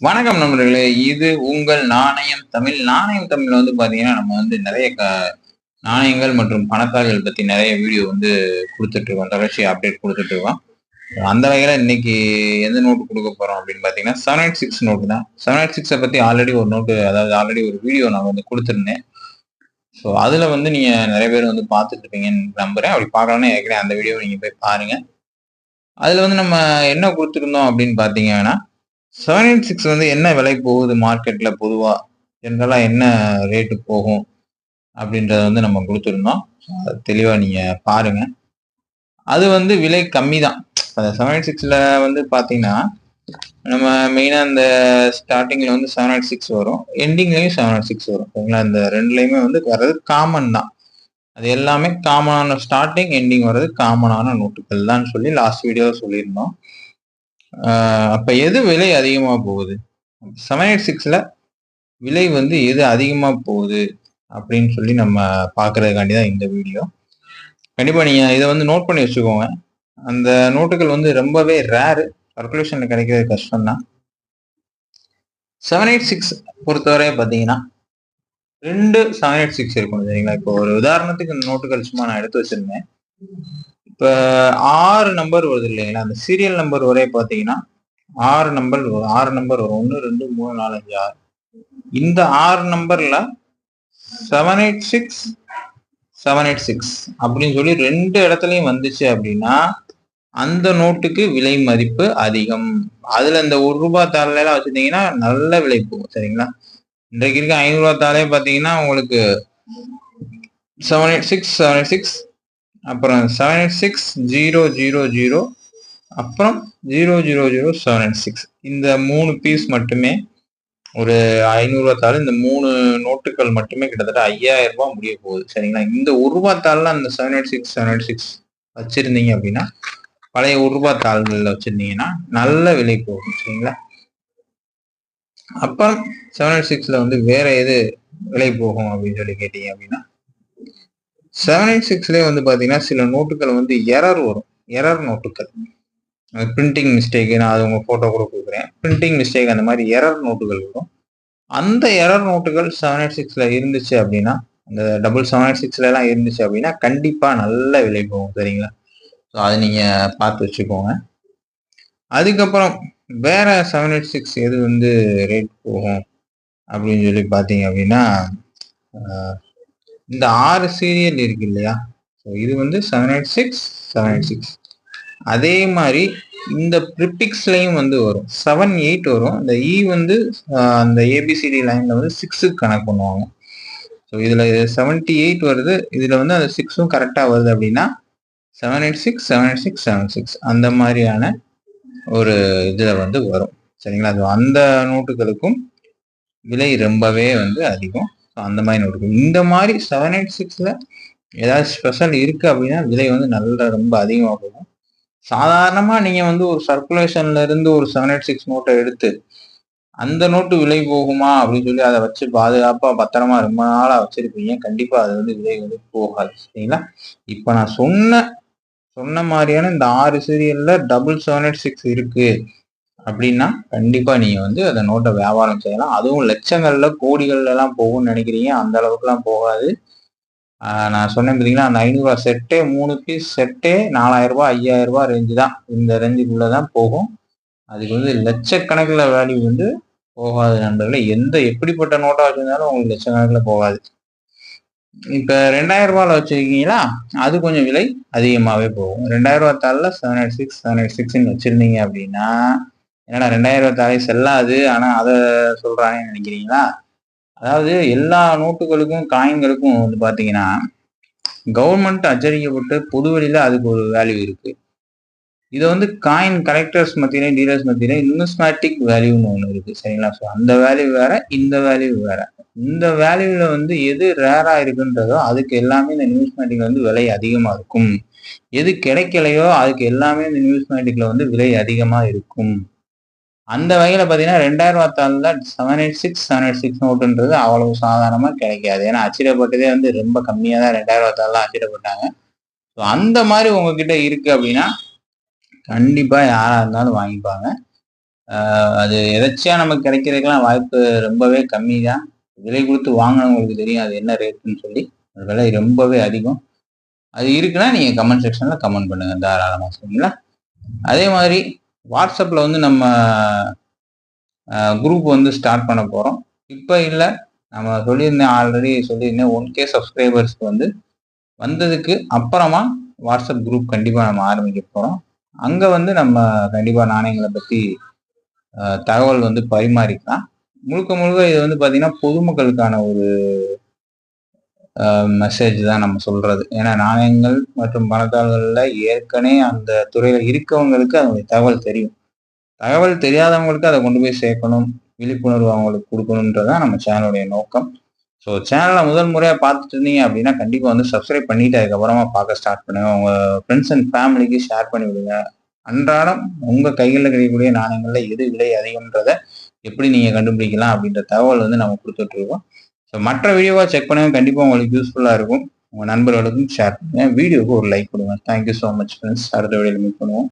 வணக்கம் நண்பர்களே இது உங்கள் நாணயம் தமிழ். நாணயம் தமிழ் வந்து பாத்தீங்கன்னா நம்ம வந்து நிறைய க நாணயங்கள் மற்றும் பணத்தாள்கள் பத்தி நிறைய வீடியோ வந்து கொடுத்துட்டு இருக்கோம் தொடர்ச்சி அப்டேட் கொடுத்துட்டு இருக்கோம் அந்த வகையில இன்னைக்கு எந்த நோட்டு கொடுக்க போறோம் அப்படின்னு பாத்தீங்கன்னா செவன் எயிட் சிக்ஸ் நோட்டு தான். செவன் எயிட் சிக்ஸை பத்தி ஆல்ரெடி ஒரு நோட்டு அதாவது ஆல்ரெடி ஒரு வீடியோ நான் வந்து கொடுத்துருந்தேன். ஸோ அதுல வந்து நீங்க நிறைய பேர் வந்து பார்த்துட்டு இருப்பீங்கன்னு நம்புறேன். அப்படி பார்க்கலன்னா ஏற்கனவே அந்த வீடியோ நீங்க போய் பாருங்க. அதுல வந்து நம்ம என்ன கொடுத்துருந்தோம் அப்படின்னு பாத்தீங்கன்னா செவன் எயிட் சிக்ஸ் வந்து என்ன விலை போகுது மார்க்கெட்ல பொதுவா? ஜென்ரலா என்ன ரேட்டு போகும்? அப்படின்றத வந்து நம்ம கொடுத்துருந்தோம். தெளிவாக தெளிவா நீங்க பாருங்க. அது வந்து விலை கம்மி தான் செவன் எயிட் சிக்ஸ்ல வந்து பார்த்தீங்கன்னா நம்ம மெயினா அந்த ஸ்டார்டிங்ல வந்து செவன் எயிட் சிக்ஸ் வரும். எண்டிங்லயும் செவன் எயிட் சிக்ஸ் வரும். ஓகேங்களா இந்த ரெண்டுலேயுமே வந்து வர்றது காமன் தான். அது எல்லாமே காமனான ஸ்டார்டிங் எண்டிங் வர்றது காமனான நோட்டுகள் தான் சொல்லி லாஸ்ட் வீடியோவில் சொல்லியிருந்தோம். அப்ப எது விலை அதிகமா போகுது? செவன் எயிட் சிக்ஸ்ல விலை வந்து எது அதிகமா போகுது? அப்படின்னு சொல்லி நம்ம பாக்குறதுக்காண்டி தான் இந்த வீடியோ கண்டிப்பா நீங்க இதை வந்து நோட் பண்ணி வச்சுக்கோங்க. அந்த நோட்டுகள் வந்து ரொம்பவே ரேரு சர்க்குலேஷன்ல கிடைக்கிறது கஷ்டம் தான் செவன் எயிட் சிக்ஸ் பொறுத்தவரை பார்த்தீங்கன்னா ரெண்டு செவன் எயிட் சிக்ஸ் இருக்கும். சரிங்களா? இப்போ ஒரு உதாரணத்துக்கு இந்த நோட்டுகள் சும்மா நான் எடுத்து வச்சிருந்தேன். இப்போ ஆறு நம்பர் வருது இல்லைங்களா? அந்த சீரியல் நம்பர் வரைய பார்த்தீங்கன்னா ஆறு நம்பர் வரும். ஆறு நம்பர் வரும். ஒன்று ரெண்டு மூணு நாலு அஞ்சு ஆறு. இந்த ஆறு நம்பர்ல seven eight six seven eight six அப்படின்னு சொல்லி ரெண்டு இடத்துலையும் வந்துச்சு அப்படின்னா அந்த நோட்டுக்கு விலை மதிப்பு அதிகம். அதுல இந்த ஒரு ரூபாய் தாள்ல எல்லாம் வச்சிருந்தீங்கன்னா நல்ல விலை போகும். சரிங்களா? இன்றைக்கு இருக்க ஐநூறு ரூபாய் தாளே பார்த்தீங்கன்னா உங்களுக்கு seven eight six seven eight six அப்புறம் seven eight six zero zero zero அப்புறம் zero zero zero seven eight six இந்த மூணு பீஸ் மட்டுமே ஒரு ஐநூறுரூவா தாள் இந்த மூணு நோட்டுகள் மட்டுமே கிட்டத்தட்ட ஐயாயிரம் ரூபாய் முடிய போகுது. சரிங்களா? இந்த ஒரு ரூபா தாளில் அந்த seven eight six seven eight six வச்சுருந்தீங்க அப்படின்னா பழைய ஒரு ரூபா தாள்களில் வச்சுருந்தீங்கன்னா நல்ல விலை போகும். சரிங்களா? அப்புறம் செவன் எயிட் சிக்ஸில் வந்து வேற எது விலை போகும் அப்படின்னு சொல்லி கேட்டீங்க அப்படின்னா செவன் எயிட் சிக்ஸ்லேயே வந்து பார்த்தீங்கன்னா சில நோட்டுகள் வந்து எரர் வரும். எரர் நோட்டுகள் பிரிண்டிங் மிஸ்டேக் நான் அது உங்கள் ஃபோட்டோ கூட கொடுக்குறேன். பிரிண்டிங் மிஸ்டேக் அந்த மாதிரி எரர் நோட்டுகள் வரும். அந்த எரர் நோட்டுகள் செவன் எயிட் சிக்ஸில் இருந்துச்சு அப்படின்னா அந்த டபுள் செவன் எயிட் சிக்ஸ்லலாம் இருந்துச்சு அப்படின்னா கண்டிப்பாக நல்ல விலை போகும் சரிங்களா? ஸோ அதை நீங்கள் பார்த்து வச்சுக்கோங்க. அதுக்கப்புறம் வேற செவன் எயிட் சிக்ஸ் எது வந்து ரேட் போகும் அப்படின்னு சொல்லி பார்த்தீங்க அப்படின்னா இந்த ஆறு சீரியல் இருக்கு இல்லையா? ஸோ இது வந்து seven eight six seven eight six அதே மாதிரி இந்த ப்ரிபிக்ஸ்லையும் வந்து வரும். செவன் எயிட் வரும். இந்த e இ வந்து அந்த ஏபிசிடி லைனில் வந்து சிக்ஸுக்கு கணக்கு பண்ணுவாங்க. ஸோ இதில் செவன்ட்டி எயிட் வருது. இதில் வந்து அந்த சிக்ஸும் கரெக்டாக வருது அப்படின்னா seven eight six seven eight six seven six அந்த மாதிரியான ஒரு இதில் வந்து வரும். சரிங்களா? அது அந்த நோட்டுகளுக்கும் விலை ரொம்பவே வந்து அதிகம். அந்த மாதிரி நோட்டுகள் இந்த மாதிரி செவன் எயிட் சிக்ஸில் ஏதாவது ஸ்பெஷல் இருக்குது அப்படின்னா விலை வந்து நல்லா ரொம்ப அதிகமாக போகும். சாதாரணமாக நீங்கள் வந்து ஒரு சர்க்குலேஷன்ல இருந்து ஒரு செவன் எயிட் சிக்ஸ் நோட்டை எடுத்து அந்த நோட்டு விலை போகுமா அப்படின்னு சொல்லி அதை வச்சு பாதுகாப்பாக பத்திரமா ரொம்ப நாளாக வச்சிருப்பீங்க. கண்டிப்பாக அது வந்து விலை வந்து போகாது. சரிங்களா? இப்போ நான் சொன்ன சொன்ன மாதிரியான இந்த ஆறு சீரியல்ல டபுள் செவன் எயிட் சிக்ஸ் இருக்குது அப்படின்னா கண்டிப்பா நீங்க வந்து அந்த நோட்டை வியாபாரம் செய்யலாம். அதுவும் லட்சங்கள்ல கோடிகள்ல எல்லாம் போகும்னு நினைக்கிறீங்க. அந்த அளவுக்குலாம் போகாது. நான் சொன்னேன் பார்த்தீங்கன்னா அந்த ஐநூறுரூவா செட்டே மூணு பீஸ் செட்டே நாலாயிரம் ரூபாய் ஐயாயிரம் ரூபாய் ரேஞ்சு தான். இந்த ரேஞ்சுக்குள்ளே தான் போகும். அதுக்கு வந்து லட்சக்கணக்கில் வேல்யூ வந்து போகாது நண்பர்களே. எந்த எப்படிப்பட்ட நோட்டா வச்சிருந்தாலும் உங்களுக்கு லட்சக்கணக்கில் போகாது. இப்ப ரெண்டாயிரம் ரூபாயில வச்சிருக்கீங்களா? அது கொஞ்சம் விலை அதிகமாகவே போகும். ரெண்டாயிரம் ரூபாய் தாளில் seven eight six seven eight சிக்ஸ்ன்னு வச்சுருந்தீங்க அப்படின்னா என்னடா ரெண்டாயிரம் ரூபாய் செல்லாது ஆனா அதை சொல்கிறாங்கன்னு நினைக்கிறீங்களா? அதாவது எல்லா நோட்டுகளுக்கும் காயின்களுக்கும் வந்து பாத்தீங்கன்னா கவர்மெண்ட் அச்சடிக்கப்பட்டு பொதுவெளியில அதுக்கு ஒரு வேல்யூ இருக்கு. இது வந்து காயின் கலெக்டர்ஸ் மத்தியிலையும் டீலர்ஸ் மத்தியிலையும் நியூஸ்மேட்டிக் வேல்யூன்னு ஒன்று இருக்கு. சரிங்களா? ஸோ அந்த வேல்யூ வேற இந்த வேல்யூ வேற. இந்த வேல்யூல வந்து எது ரேரா இருக்குன்றதோ அதுக்கு எல்லாமே இந்த நியூஸ்மேட்டிக்ல வந்து விலை அதிகமா இருக்கும். எது கிடைக்கலையோ அதுக்கு எல்லாமே இந்த நியூஸ்மேட்டிக்ல வந்து விலை அதிகமா இருக்கும். அந்த வகையில பாத்தீங்கன்னா ரெண்டாயிரம் ரூபாய் seven eight six seven eight six நோட்டுன்றது அவ்வளவு சாதாரணமா கிடைக்காது. ஏன்னா அச்சிடப்பட்டதே வந்து ரொம்ப கம்மியா தான் ரெண்டாயிரம் ரூபாய் அச்சிடப்பட்டாங்க ஸோ அந்த மாதிரி உங்ககிட்ட இருக்கு அப்படின்னா கண்டிப்பா யாரா இருந்தாலும் வாங்கிப்பாங்க. அது எதாச்சியா நமக்கு கிடைக்கிறதுக்கெல்லாம் வாய்ப்பு ரொம்பவே கம்மி தான். விலை கொடுத்து வாங்கினவங்களுக்கு தெரியும் அது என்ன ரேட்டுன்னு சொல்லி. விலை ரொம்பவே அதிகம். அது இருக்குன்னா நீங்கள் கமெண்ட் செக்ஷனில் கமெண்ட் பண்ணுங்கள் தாராளமாக சரிங்களா அதே மாதிரி வாட்ஸ்அப்பில் வந்து நம்ம குரூப் வந்து ஸ்டார்ட் பண்ண போகிறோம் இப்போ இல்லை. நம்ம சொல்லியிருந்தேன் ஆல்ரெடி சொல்லியிருந்தேன். ஒன் கே சப்ஸ்கிரைபர்ஸ்க்கு வந்து வந்ததுக்கு அப்புறமா வாட்ஸ்அப் குரூப் கண்டிப்பாக நம்ம ஆரம்பிக்க போகிறோம் அங்கே வந்து நம்ம கண்டிப்பாக நாணயங்களை பற்றி தகவல் வந்து பரிமாறிக்கலாம். முழுக்க முழுக்க இது வந்து பார்த்தீங்கன்னா பொதுமக்களுக்கான ஒரு மெசேஜ் தான் நம்ம சொல்றது. ஏன்னா நாணயங்கள் மற்றும் பணத்தாள்களில் ஏற்கனவே அந்த துறையில் இருக்கவங்களுக்கு அதனுடைய தகவல் தெரியும். தகவல் தெரியாதவங்களுக்கு அதை கொண்டு போய் சேர்க்கணும். விழிப்புணர்வு அவங்களுக்கு கொடுக்கணுன்றதான் நம்ம சேனலுடைய நோக்கம். ஸோ சேனலை முதல் முறையாக பார்த்துட்டு இருந்தீங்க அப்படின்னா கண்டிப்பாக வந்து சப்ஸ்கிரைப் பண்ணிட்டு அதுக்கப்புறமா பார்க்க ஸ்டார்ட் பண்ணுங்க. உங்கள் ஃப்ரெண்ட்ஸ் அண்ட் ஃபேமிலிக்கு ஷேர் பண்ணி விடுங்க. அன்றாடம் உங்கள் கைகளில் கிடைக்கக்கூடிய நாணயங்களில் எது விலை அதிகம்ன்றத எப்படி நீங்கள் கண்டுபிடிக்கலாம் அப்படின்ற தகவல் வந்து நம்ம கொடுத்துட்ருக்கோம் ஸோ மற்ற வீடியோவாக செக் பண்ணுங்கள் கண்டிப்பாக உங்களுக்கு யூஸ்ஃபுல்லாக இருக்கும். உங்கள் நண்பர்களுக்கும் ஷேர் பண்ணுங்கள் வீடியோவுக்கு ஒரு லைக் கொடுங்க. தேங்க்யூ ஸோ மச் ஃப்ரெண்ட்ஸ் அடுத்த வீடியோவில் மீட் பண்ணுவோம்.